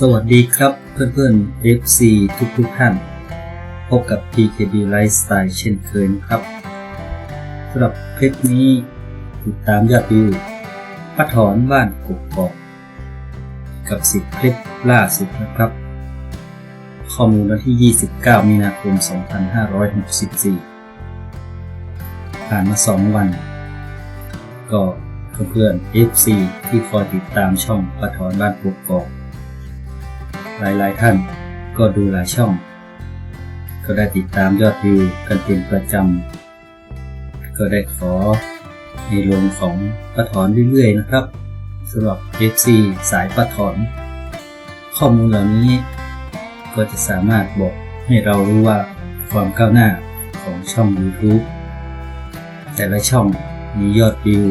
สวัสดีครับเพื่อนๆ FC ทุกทุกๆท่าน พบกับ PKB Lifestyle เช่นเคยนะครับสำหรับคลิปนี้ติดตามยอดวิวป้าถอนบ้านกกอกกับ 10 คลิปล่าสุดนะครับ ข้อมูลวันที่ 29 มีนาคม 2564 ผ่านมา 2 วัน ก็เพื่อนๆ FC ที่คอยติดตามช่องป้าถอนบ้านกกอก หลายๆท่านก็ดูหลายช่อง ก็ได้ติดตามยอดวิวกันเป็นประจำ ก็ได้ขอในลงของป้าถอนเรื่อยๆนะครับสำหรับ FC สายป้าถอน ข้อมูลเหล่านี้ ก็จะสามารถบอกให้เรารู้ว่าความก้าวหน้าของช่อง YouTube แต่ละช่องมียอดวิว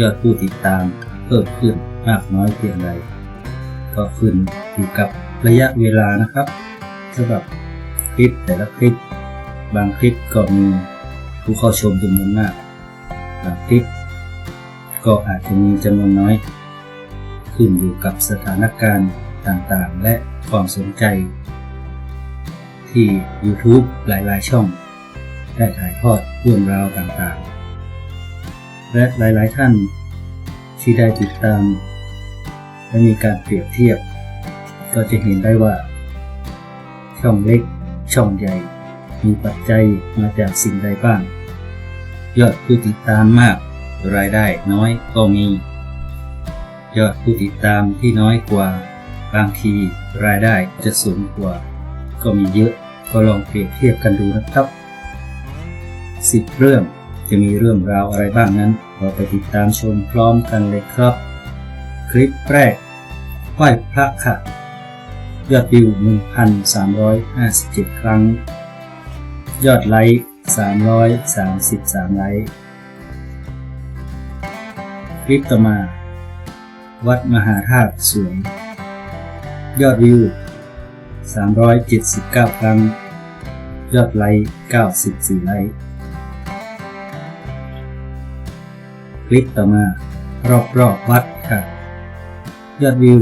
ยอดผู้ติดตามเพิ่มขึ้นมากน้อยเพียงไร ก็ขึ้นอยู่กับระยะเวลานะครับสำหรับคลิปแต่ละคลิป บางคลิปก็มีผู้เข้าชมจำนวนมาก บางคลิป ก็อาจจะมีจำนวนน้อย ขึ้นอยู่กับสถานการณ์ต่างๆ และความสนใจ ที่ YouTube หลายๆ ช่อง ได้ถ่ายทอดเรื่องราวต่างๆ และหลายๆท่านที่ได้ติดตาม และมีการเปรียบเทียบ ก็จะเห็นได้ว่า ช่องเล็ก ช่องใหญ่ มีปัจจัยมาจากสิ่งใดบ้าง ยอดผู้ติดตามมาก รายได้น้อยก็มี ยอดผู้ติดตามที่น้อยกว่า บางทีรายได้จะสูงกว่า ก็มีเยอะก็ลองเปรียบเทียบกันดูนะครับสิบเรื่องจะมีเรื่องราวอะไรบ้างนั้น เราไปติดตามชมพร้อมกันเลยครับ คลิปแรกไหว้พระค่ะ ยอดวิว 1,357 ครั้ง ยอดไลค์ 333 ไลค์ คลิปต่อมา วัดมหาธาตุสวย ยอดวิว 379 ครั้ง ยอดไลค์ 94 ไลค์คลิปต่อมารอบรอบๆวัด ยอดวิว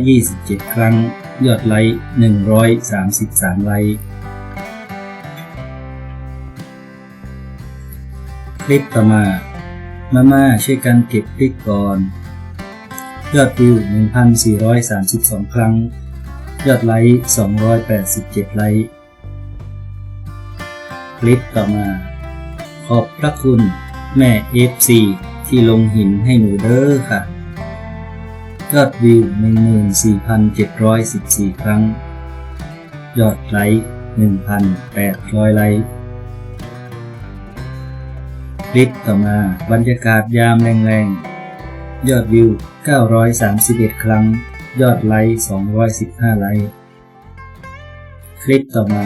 727 ครั้ง ยอดไลค์ 133 ไลค์ คลิปต่อมา มาม่าช่วยกันเก็บพริกก่อน ยอดวิว 1,432 ครั้ง ยอดไลค์ 287 ไลค์ คลิปต่อมา ขอบพระคุณแม่ FC ที่ลงหินให้หนูเด้อค่ะ ยอดวิว 14,714 ครั้ง ยอดไลค์ 1,800 ไลค์คลิปต่อมาบรรยากาศยามแรงๆ ยอดวิว 931 ครั้ง ยอดไลค์ 215 ไลค์คลิปต่อมา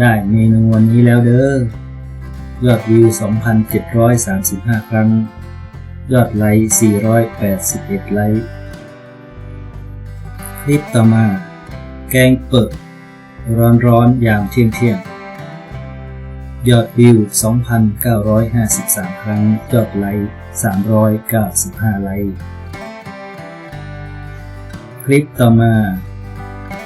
ได้เมนูวันนี้แล้วเด้อ ยอดวิว 2,735 ครั้ง ยอดไลค์ 481 ไลค์ คลิปต่อมา แกงเปิด ร้อนๆยามเที่ยงเที่ยงยอดวิว 2,953 ครั้ง ยอดไลค์ 395 ไลค์ คลิปต่อมา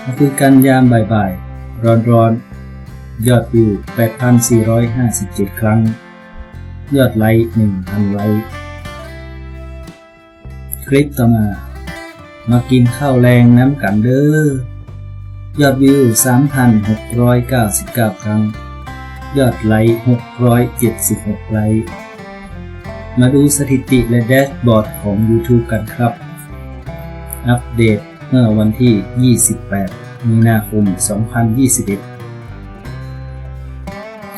มาคุยกันยามบ่ายๆ ร้อนๆ ยอดวิว 8,457 ครั้ง ยอดไลค์ 1,000 ไลค์ คลิปต่อมา มากินข้าวแรงน้ำกันเด้อยอดวิว 3,699 ครั้ง ยอดไลค์ 676 ไลค์ มาดูสถิติและแดชบอร์ดของ YouTube กันครับ อัปเดตเมื่อวันที่ 28 มีนาคม 2021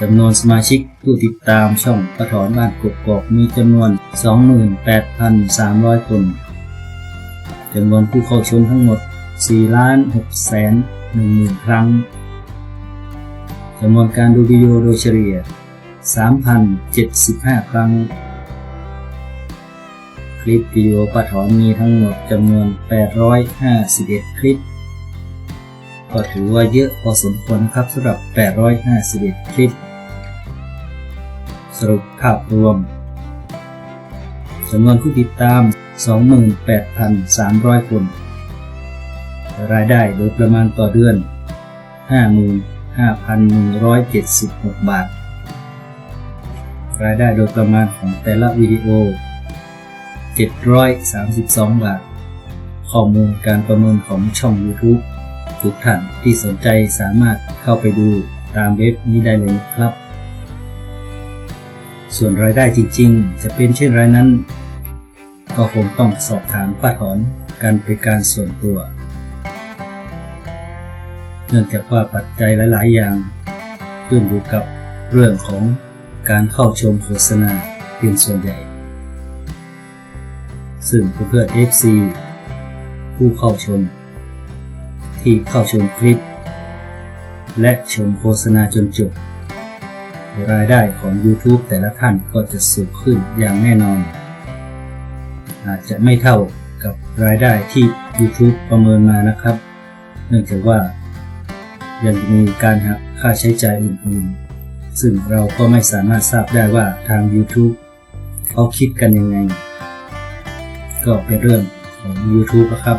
จำนวนสมาชิกผู้ติดตามช่องกระถอนบ้านกกอกมีจำนวน 28,300 คนจำนวนผู้เข้าชมทั้งหมด 4 ล้าน6แสน1หมื่นครั้งจำนวนการดูวิดีโอโดยเฉลี่ย 3,075 ครั้ง คลิปวิดีโอปะถอนมีทั้งหมดจำนวน 851 คลิป ก็ถือว่าเยอะพอสมควรครับสำหรับ 851 คลิป รุปภาพรวมจำนวนผู้ติดตาม 28,300 คน รายได้โดยประมาณต่อเดือน 55,176 บาท รายได้โดยประมาณของแต่ละวิดีโอ 732 บาท ข้อมูลการประเมินของช่อง YouTube ทุกท่านที่สนใจสามารถเข้าไปดูตามเว็บนี้ได้เลยครับ ส่วนรายได้จริงๆ จะเป็นเช่นไรนั้น ก็คงต้องสอบถามป้าถอนกันเป็นการส่วนตัว เนื่องจากว่าปัจจัยหลาย ๆ อย่าง ขึ้นอยู่กับเรื่องของการเข้าชมโฆษณาเป็นส่วนใหญ่ ซึ่งเพื่อนๆ FC ผู้เข้าชม ที่เข้าชมคลิป และชมโฆษณาจนจบ รายได้ของ YouTube แต่ละท่านก็จะสูงขึ้นอย่างแน่นอน อาจจะไม่เท่ากับรายได้ที่ YouTube ประเมินมานะครับ เนื่องจากว่า ยังมีการหักค่าใช้จ่ายอื่นๆ ซึ่งเราก็ไม่สามารถทราบได้ว่าทาง YouTube เขาคิดกันยังไง ก็เป็นเรื่องของ YouTube นะครับ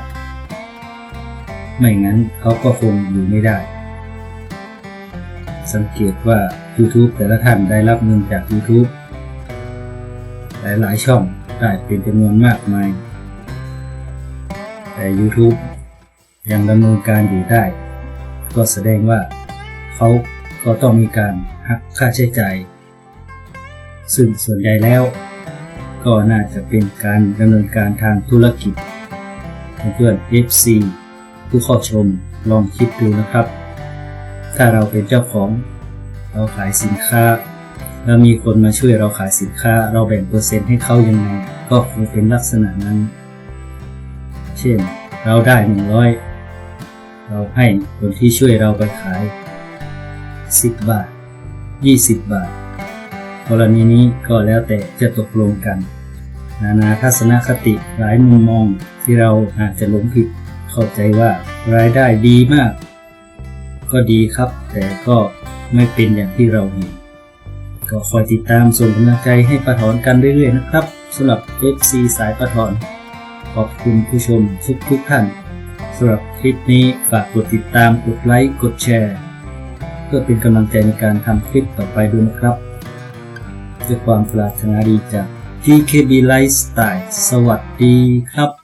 ไม่งั้นเขาก็คงอยู่ไม่ได้ สังเกตว่า YouTube แต่ละท่านได้รับเงินจาก YouTube หลายๆช่องได้เป็นจำนวนมากมาย แต่ YouTube ยังดำเนินการอยู่ได้ ก็แสดงว่าเขาก็ต้องมีการหักค่าใช้จ่าย ซึ่งส่วนใหญ่แล้ว ก็น่าจะเป็นการดำเนินการทางธุรกิจ เพื่อน FC ผู้เข้าชมลองคิดดูนะครับ ถ้าเราเป็นเจ้าของ เราขายสินค้า แล้วมีคนมาช่วยเราขายสินค้า เราแบ่งเปอร์เซ็นต์ให้เขายังไง ก็คงเป็นลักษณะนั้น เช่น เราได้หนึ่งร้อยเราให้คนที่ช่วยเราไปขาย 10 บาท 20 บาท กรณีนี้ก็แล้วแต่จะตกลงกัน นานาทัศนคติหลายมุมมองที่เราอาจจะหลงผิดเข้าใจว่ารายได้ดีมาก ก็ดีครับ แต่ก็ไม่เป็นอย่างที่เราเห็นก็คอยติดตามส่งกำลังใจให้ปะถอนกันเรื่อยๆนะครับสำหรับ FC สายปะถอน ขอบคุณผู้ชมทุกทุกๆท่านสำหรับคลิปนี้ฝากกดติดตามกดไลค์กดแชร์ เพื่อเป็นกำลังใจในการทำคลิปต่อไปด้วยนะครับด้วยความปรารถนาดีจาก GKB Lifestyle สวัสดีครับ